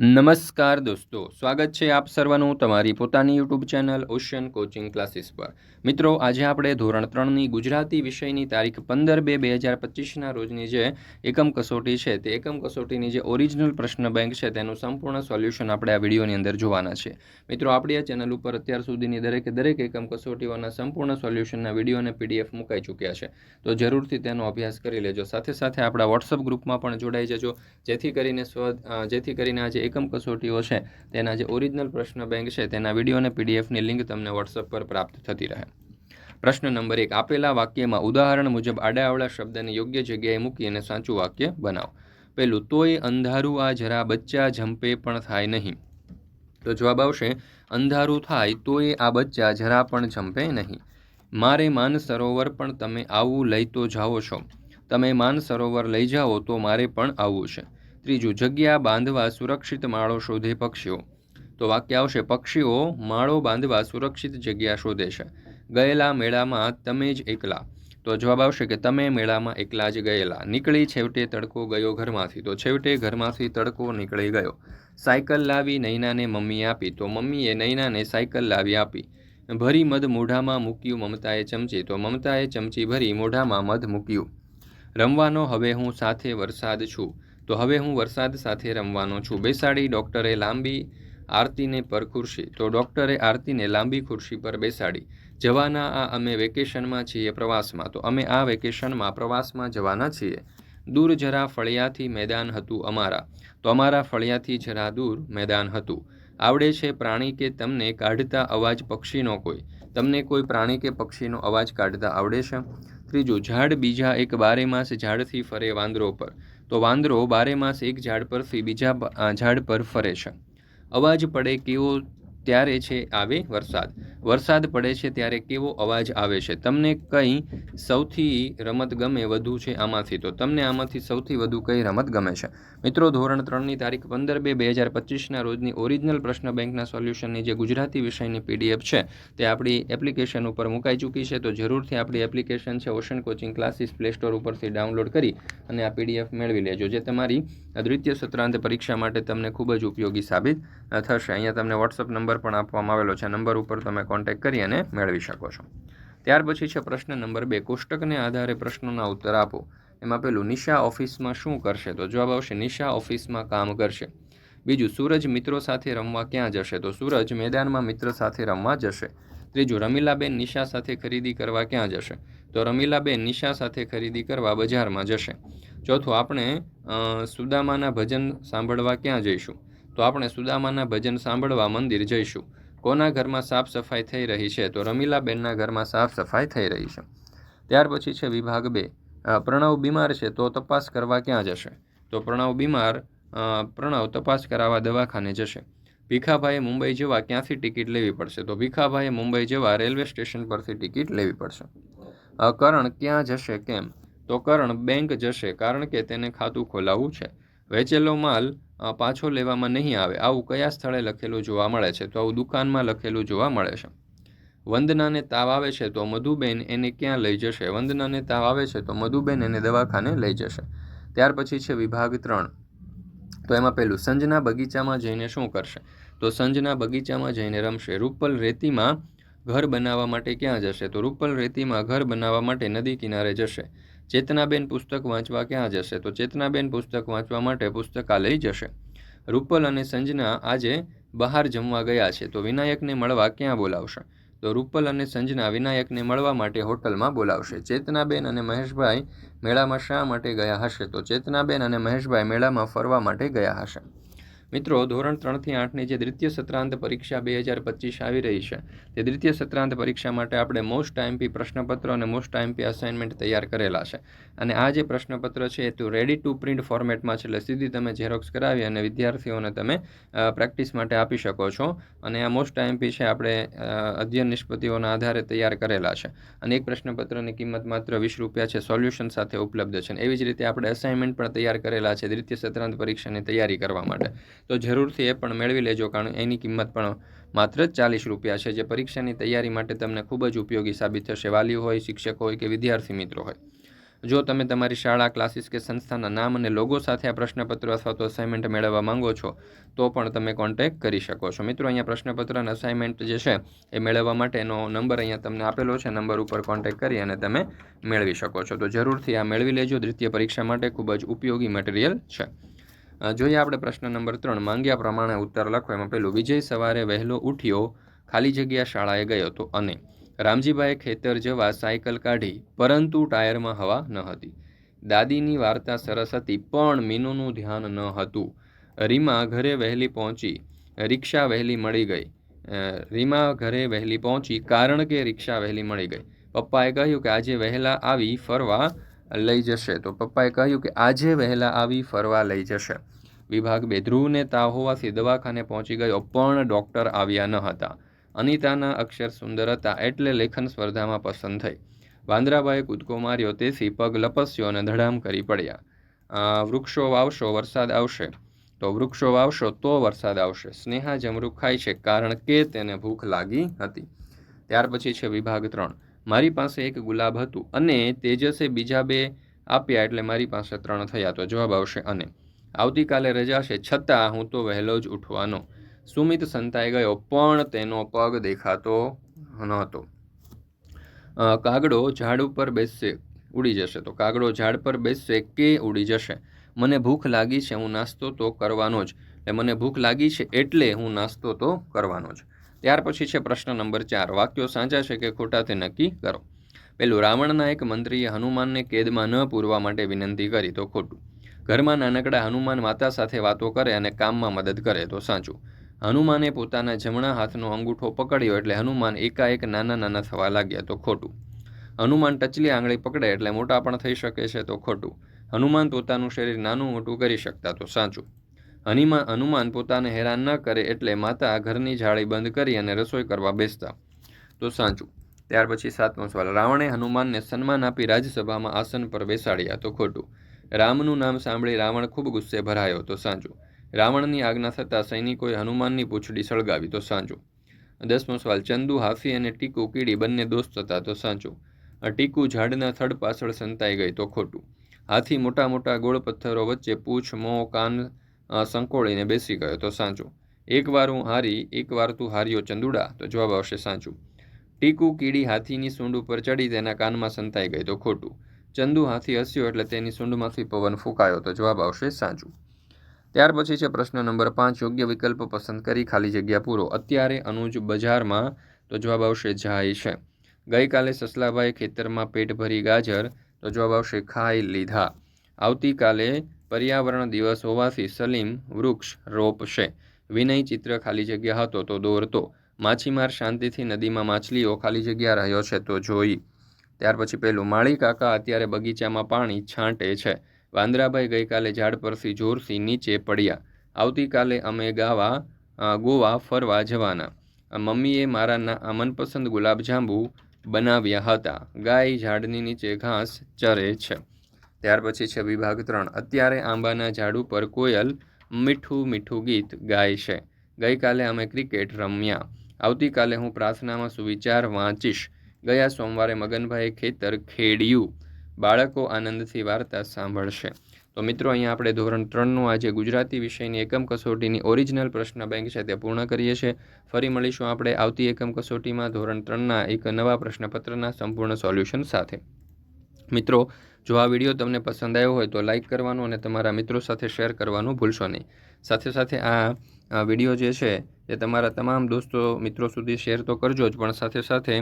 નમસ્કાર દોસ્તો, સ્વાગત છે આપ સર્વનું તમારી પોતાની YouTube channel ocean coaching classes પર. મિત્રો, આજે આપણે ધોરણ ત્રણની ગુજરાતી વિષયની તારીખ પંદર બે બે હજાર પચીસના રોજની જે એકમ કસોટી છે, તે એકમ કસોટીની જે ઓરિજિનલ પ્રશ્ન બેંક છે, તેનું સંપૂર્ણ સોલ્યુશન આપણે આ વિડીયોની અંદર જોવાના છે. મિત્રો, આપણી આ ચેનલ ઉપર અત્યાર સુધીની દરેકે દરેક એકમ કસોટીઓના સંપૂર્ણ સોલ્યુશનના વીડિયો અને પીડીએફ મુકાઈ ચૂક્યા છે. તો જરૂરથી તેનો અભ્યાસ કરી લેજો. સાથે સાથે આપણા વોટ્સઅપ ગ્રુપમાં પણ જોડાઈ જજો. જેથી કરીને સ્વ જેથી કરીને આજે એકમ કસોટીઓ છે. તેના જે ઓરિજિનલ પ્રશ્ન બેંક છે, તેના વીડિયો અને પીડીએફની લિંક તમને વોટ્સઅપ પર પ્રાપ્ત થતી રહે. પ્રશ્ન નંબર એક, આપેલા વાક્યમાં ઉદાહરણ મુજબ આડાઅવળા શબ્દને યોગ્ય જગ્યાએ મૂકી અને સાચું વાક્ય બનાવો. પહેલું, તોય અંધારું આ જરા બચ્ચા જંપે પણ થાય નહીં. તો જવાબ આવશે, અંધારું થાય તોય આ બચ્ચા જરા પણ જંપે નહીં. મારે માન સરોવર પણ તમે આવું લઈ તો જાઓ છો. તમે માન સરોવર લઈ જાઓ તો મારે પણ આવવું છે. ત્રીજું, જગ્યા બાંધવા સુરક્ષિત માળો શોધે પક્ષીઓ. તો વાક્ય આવશે, પક્ષીઓ માળો બાંધવા સુરક્ષિત જગ્યા શોધે છે. ગયેલા મેળામાં તમે જ એકલા. તો જવાબ આવશે કે તમે મેળામાં એકલા જ ગયેલા. નીકળી છેવટે તડકો ગયો ઘરમાંથી. તો છેવટે ઘરમાંથી તડકો નીકળી ગયો. સાયકલ લાવી નૈનાને મમ્મી આપી. તો મમ્મીએ નૈનાને સાયકલ લાવી આપી. ભરી મધ મોઢામાં મૂક્યું મમતાએ ચમચી. તો મમતાએ ચમચી ભરી મોઢામાં મધ મૂક્યું. રમવાનો હવે હું સાથે વરસાદ છું. તો હવે હું વરસાદ સાથે રમવાનો છું. બેસાડી ડૉક્ટરે લાંબી આરતીને પર ખુરશી. તો ડૉક્ટરે આરતીને લાંબી ખુરશી પર બેસાડી. જવાના આ અમે વેકેશનમાં છીએ પ્રવાસમાં. તો અમે આ વેકેશનમાં પ્રવાસમાં જવાના છીએ. દૂર જરા ફળિયાથી મેદાન હતું અમારા. તો અમારા ફળિયાથી જરા દૂર મેદાન હતું. આવડે છે પ્રાણી કે તમને કાઢતા અવાજ પક્ષીનો કોઈ. તમને કોઈ પ્રાણી કે પક્ષીનો અવાજ કાઢતા આવડે છે? ત્રીજું, ઝાડ બીજા એક બારેમાસ ઝાડથી ફરે વાંદરો પર. તો વાંદરો બારેમાસ એક ઝાડ પરથી બીજા ઝાડ પર ફરે છે. અવાજ પડે કેવો ત્યારે છે આવે વરસાદ. વરસાદ પડે છે ત્યારે કેવો અવાજ આવે છે? તમને કઈ સૌથી રમત ગમે વધુ છે આમાંથી? તો તમને આમાંથી સૌથી વધુ કઈ રમત ગમે છે? મિત્રો, ધોરણ ત્રણની તારીખ પંદર બે બે હજાર પચીસના રોજની ઓરિજિનલ પ્રશ્ન બેંકના સોલ્યુશનની જે ગુજરાતી વિષયની પીડીએફ છે, તે આપણી એપ્લિકેશન ઉપર મુકાઈ ચૂકી છે. તો જરૂરથી આપણી એપ્લિકેશન છે ocean coaching classes play store ઉપરથી ડાઉનલોડ કરી અને આ પીડીએફ મેળવી લેજો, જે તમારી દ્વિતીય સત્રાંત પરીક્ષા માટે તમને ખૂબ જ ઉપયોગી સાબિત થશે. અહીંયા તમને વોટ્સઅપ નંબર પણ આપવામાં આવેલો છે. નંબર ઉપર તમે કોન્ટેક્ટ કરી અને મેળવી શકો છો. ત્યાર પછી છે પ્રશ્ન નંબર બે, કોષ્ટકને આધારે પ્રશ્નોના ઉત્તર આપો. એમાં પેલું, નિશા ઓફિસમાં શું કરશે? તો જવાબ આવશે, નિશા ઓફિસમાં કામ કરશે. બીજું, સૂરજ મિત્રો સાથે રમવા ક્યાં જશે? તો સૂરજ મેદાનમાં મિત્ર સાથે રમવા જશે. ત્રીજું, રમીલાબેન નિશા સાથે ખરીદી કરવા ક્યાં જશે? તો રમીલાબેન નિશા સાથે ખરીદી કરવા બજારમાં જશે. ચોથું, આપણે સુદામાના ભજન સાંભળવા ક્યાં જઈશું? તો આપણે સુદામાના ભજન સાંભળવા મંદિર જઈશું. કોના ઘરમાં સાફ સફાઈ થઈ રહી છે? તો રમીલાબેનના ઘરમાં સાફ સફાઈ થઈ રહી છે. ત્યાર પછી છે વિભાગ બે. પ્રણવ બીમાર છે તો તપાસ કરવા ક્યાં જશે? તો પ્રણવ બીમાર પ્રણવ તપાસ કરાવવા દવાખાને જશે. ભીખાભાઈએ મુંબઈ જવા ક્યાંથી ટિકિટ લેવી પડશે? તો ભીખાભાઈએ મુંબઈ જવા રેલવે સ્ટેશન પરથી ટિકિટ લેવી પડશે. કરણ ક્યાં જશે કેમ? તો કરણ બેંક જશે કારણ કે તેને ખાતું ખોલાવવું છે. વેચેલો માલ પાછો લેવામાં નહીં આવે. આવું કયા સ્થળે લખેલું જોવા મળે છે? તો આવું દુકાનમાં લખેલું જોવા મળે છે. વંદનાને તાવ આવે છે તો મધુબેન એને ક્યાં લઈ જશે? વંદનાને તાવ આવે છે તો મધુબેન એને દવાખાને લઈ જશે. ત્યાર પછી છે વિભાગ ત્રણ. તો એમાં પહેલું, સંજના બગીચામાં જઈને શું કરશે? તો સંજના બગીચામાં જઈને રમશે. રૂપલ રેતીમાં ઘર બનાવવા માટે ક્યાં જશે? તો રૂપલ રેતીમાં ઘર બનાવવા માટે નદી કિનારે જશે. ચેતનાબેન પુસ્તક વાંચવા ક્યાં જશે? તો ચેતનાબેન પુસ્તક વાંચવા માટે પુસ્તકાલય જશે. રૂપલ અને સંજના આજે બહાર જમવા ગયા છે. તો વિનાયકને મળવા ક્યાં બોલાવશે? તો રૂપલ અને સંજના વિનાયકને મળવા માટે હોટલમાં બોલાવશે. ચેતનાબેન અને મહેશભાઈ મેળામાં શા માટે ગયા હશે? તો ચેતનાબેન અને મહેશભાઈ મેળામાં ફરવા માટે ગયા હશે. મિત્રો, ધોરણ ત્રણથી આઠની જે દ્વિતીય સત્રાંત પરીક્ષા બે હજાર પચીસ આવી રહી છે, તે દ્વિતીય સત્રાંત પરીક્ષા માટે આપણે મોસ્ટ ટાઈમપી પ્રશ્નપત્ર અને મોસ્ટ ટાઈમપી અસાઇનમેન્ટ તૈયાર કરેલા છે. અને આ જે પ્રશ્નપત્ર છે, એ તો રેડી ટુ પ્રિન્ટ ફોર્મેટમાં છે, એટલે સીધી તમે ઝેરોક્સ કરાવી અને વિદ્યાર્થીઓને તમે પ્રેક્ટિસ માટે આપી શકો છો. અને આ મોસ્ટ ટાઈમપી છે, આપણે અધ્યયન નિષ્પત્તિઓના આધારે તૈયાર કરેલા છે. અને એક પ્રશ્નપત્રની કિંમત માત્ર વીસ રૂપિયા છે સોલ્યુશન સાથે ઉપલબ્ધ છે. એવી જ રીતે આપણે અસાઇનમેન્ટ પણ તૈયાર કરેલા છે, દ્વિતીય સત્રાંત પરીક્ષાની તૈયારી કરવા માટે. તો જરૂરથી એ પણ મેળવી લેજો, કારણ એની કિંમત પણ માત્ર જ ચાલીસ રૂપિયા છે. જે પરીક્ષાની તૈયારી માટે તમને ખૂબ જ ઉપયોગી સાબિત થશે. વાલીઓ હોય, શિક્ષકો હોય કે વિદ્યાર્થી મિત્રો હોય. જો તમે તમારી શાળા, ક્લાસીસ કે સંસ્થાના નામ અને લોગો સાથે આ પ્રશ્નપત્ર અથવા તો અસાઇનમેન્ટ મેળવવા માંગો છો, તો પણ તમે કોન્ટેક્ટ કરી શકો છો. મિત્રો, અહીંયા પ્રશ્નપત્ર અને અસાઇનમેન્ટ જે છે, એ મેળવવા માટેનો નંબર અહીંયા તમને આપેલો છે. નંબર ઉપર કોન્ટેક્ટ કરી અને તમે મેળવી શકો છો. તો જરૂરથી આ મેળવી લેજો. દ્વિતીય પરીક્ષા માટે ખૂબ જ ઉપયોગી મટીરિયલ છે. જોઈએ આપણે પ્રશ્ન નંબર ત્રણ. માંગ્યા પ્રમાણે ઉત્તર લખો. એમાં પેલું વિજય સવારે વહેલો ઉઠ્યો, ખાલી જગ્યા શાળાએ ગયો હતો અને રામજીભાઈએ ખેતર જવા સાયકલ કાઢી, પરંતુ ટાયરમાં હવા ન હતી. દાદીની વાર્તા સરસ હતી, પણ મીનુનું ધ્યાન ન હતું. રીમા ઘરે વહેલી પહોંચી, રિક્ષા વહેલી મળી ગઈ. રીમા ઘરે વહેલી પહોંચી, કારણ કે રિક્ષા વહેલી મળી ગઈ. પપ્પાએ કહ્યું કે આજે વહેલા આવી ફરવા લઈ જશે. તો પપ્પાએ કહ્યું કે આજે વહેલા આવી ફરવા લઈ જશે. વિભાગ બેધ્રુવને તાવ હોવાથી દવાખાને પહોંચી ગયો, પણ ડૉક્ટર આવ્યા ન હતા. અનિતાના અક્ષર સુંદર હતા એટલે લેખન સ્પર્ધામાં પસંદ થઈ. વાંદરાબાએ કૂદકો માર્યો, તેથી પગ લપસ્યો અને ધડામ કરી પડ્યા. વૃક્ષો વાવશો, વરસાદ આવશે. તો વૃક્ષો વાવશો, તો વરસાદ આવશે. સ્નેહા જમરૂખ ખાય છે, કારણ કે તેને ભૂખ લાગી હતી. ત્યાર પછી છે વિભાગ ત્રણ. મારી પાસે એક ગુલાબ હતું અને તેજસે બીજા બે આપ્યા એટલે મારી પાસે ત્રણ થયા. તો જવાબ આવશે અને. આવતીકાલે રજા છે, છતાં હું તો વહેલો જ ઉઠવાનો. સુમિત સંતાઈ ગયો, પણ તેનો પગ દેખાતો નહોતો. કાગડો ઝાડ ઉપર બેસશે, ઉડી જશે. તો કાગડો ઝાડ પર બેસશે કે ઉડી જશે? મને ભૂખ લાગી છે, હું નાસ્તો તો કરવાનો જ. એટલે મને ભૂખ લાગી છે એટલે હું નાસ્તો તો કરવાનો જ. ત્યાર પછી છે પ્રશ્ન નંબર ચાર. વાક્યો સાચા છે કે ખોટા તે નક્કી કરો? પેલું, રાવણના એક મંત્રીએ હનુમાનને કેદમાં ન પૂરવા માટે વિનંતી કરી, તો ખોટું. ઘરમાં નાનકડા હનુમાન માતા સાથે વાતો કરે અને કામમાં મદદ કરે, તો સાચું. હનુમાને પોતાના જમણા હાથનો અંગૂઠો પકડ્યો એટલે હનુમાન એકાએક નાના નાના થવા લાગ્યા, તો ખોટું. હનુમાન ટચલી આંગળી પકડે એટલે મોટા પણ થઈ શકે છે, તો ખોટું. હનુમાન પોતાનું શરીર નાનું મોટું કરી શકતા, તો સાચું. હનીમા, હનુમાન પોતાને હેરાન ન કરે એટલે માતા ઘરની જાળી બંધ કરી અને રસોઈ કરવા બેસતા. તો સાચું ત્યાર પછી સાતમો સવાલ. રાવણે હનુમાનને સન્માન આપી રાજ્યસભામાં આસન પર બેસાડ્યા. તો ખોટું. રામનું નામ સાંભળી રાવણ ખૂબ ગુસ્સે ભરાયો. તો સાચું રાવણની આજ્ઞા થતાં સૈનિકોએ હનુમાનની પૂંછડી સળગાવી. તો સાચું દસમો સવાલ. ચંદુ, હાફી અને ટીકુ કીડી બંને દોસ્ત હતા. તો સાચું ટીકુ ઝાડના થડ પાછળ સંતાઈ ગઈ. તો ખોટું. હાથી મોટા મોટા ગોળ પથ્થરો વચ્ચે પૂંછ, મોં, કાન સંકોળીને બેસી ગયો. તો સાચું. એકવાર હું હારી, એકવાર તું હાર્યો ચંદુડા? તો જવાબ આવશે સાચું. ટીકુ કીડી હાથીની સૂંડ ઉપર ચડી તેના કાનમાં સંતાઈ ગઈ. તો ખોટું. ચંદુ હાથી હસ્યો એટલે તેની સૂંડમાંથી પવન ફૂંકાયો. તો જવાબ આવશે સાચું. ત્યાર પછી છે પ્રશ્ન નંબર પાંચ. યોગ્ય વિકલ્પ પસંદ કરી ખાલી જગ્યા પૂરો. અત્યારે અનુજ બજારમાં? તો જવાબ આવશે જાય છે. ગઈકાલે સસલાભાઈ ખેતરમાં પેટ ભરી ગાજર? તો જવાબ આવશે ખાઈ લીધા. આવતીકાલે પર્યાવરણ દિવસ હોવાથી સલીમ વૃક્ષ રોપશે. વિનય ચિત્ર ખાલી જગ્યા હતો તો દોરતો. માછીમાર શાંતિથી નદીમાં માછલીઓ ખાલી જગ્યા રહ્યો છે તો જોઈ. ત્યાર પછી પેલું માળી કાકા અત્યારે બગીચામાં પાણી છાંટે છે. વાંદરાભાઈ ગઈકાલે ઝાડ પરથી જોરથી નીચે પડ્યા. આવતીકાલે અમે ગાવા ગોવા ફરવા જવાના. મમ્મીએ મારા મનપસંદ ગુલાબજાંબુ બનાવ્યા હતા. ગાય ઝાડની નીચે ઘાસ ચરે છે. ત્યાર પછી છે વિભાગ ત્રણ. અત્યારે આંબાના ઝાડ ઉપર કોયલ મીઠું મીઠું ગીત ગાય છે. ગઈકાલે અમે ક્રિકેટ રમ્યા. આવતીકાલે હું પ્રાર્થનામાં સુવિચાર વાંચીશ. ગયા સોમવારે મગનભાઈએ ખેતર ખેડ્યું. બાળકો આનંદથી વાર્તા સાંભળશે. તો મિત્રો, અહીંયા આપણે ધોરણ ત્રણનું આજે ગુજરાતી વિષયની એકમ કસોટીની ઓરિજિનલ પ્રશ્ન બેંક છે તે પૂર્ણ કરીએ છીએ. ફરી મળીશું આપણે આવતી એકમ કસોટીમાં ધોરણ ત્રણના એક નવા પ્રશ્નપત્રના સંપૂર્ણ સોલ્યુશન સાથે. મિત્રો જો આ વીડિયો તમને પસંદ આવ્યો હોય તો લાઈક કરવાનું અને તમારા મિત્રો સાથે શેર કરવાનું ભૂલશો નહીં. સાથે સાથે આ વીડિયો જે છે એ તમારા તમામ દોસ્તો, મિત્રો સુધી શેર તો કરજો જ, પણ સાથે સાથે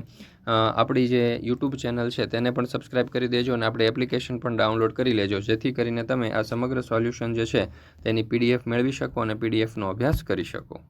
આપણી જે યુટ્યુબ ચેનલ છે તેને પણ સબસ્ક્રાઇબ કરી દેજો અને આપણી એપ્લિકેશન પણ ડાઉનલોડ કરી લેજો, જેથી કરીને તમે આ સમગ્ર સોલ્યુશન જે છે તેની પીડીએફ મેળવી શકો અને પીડીએફનો અભ્યાસ કરી શકો.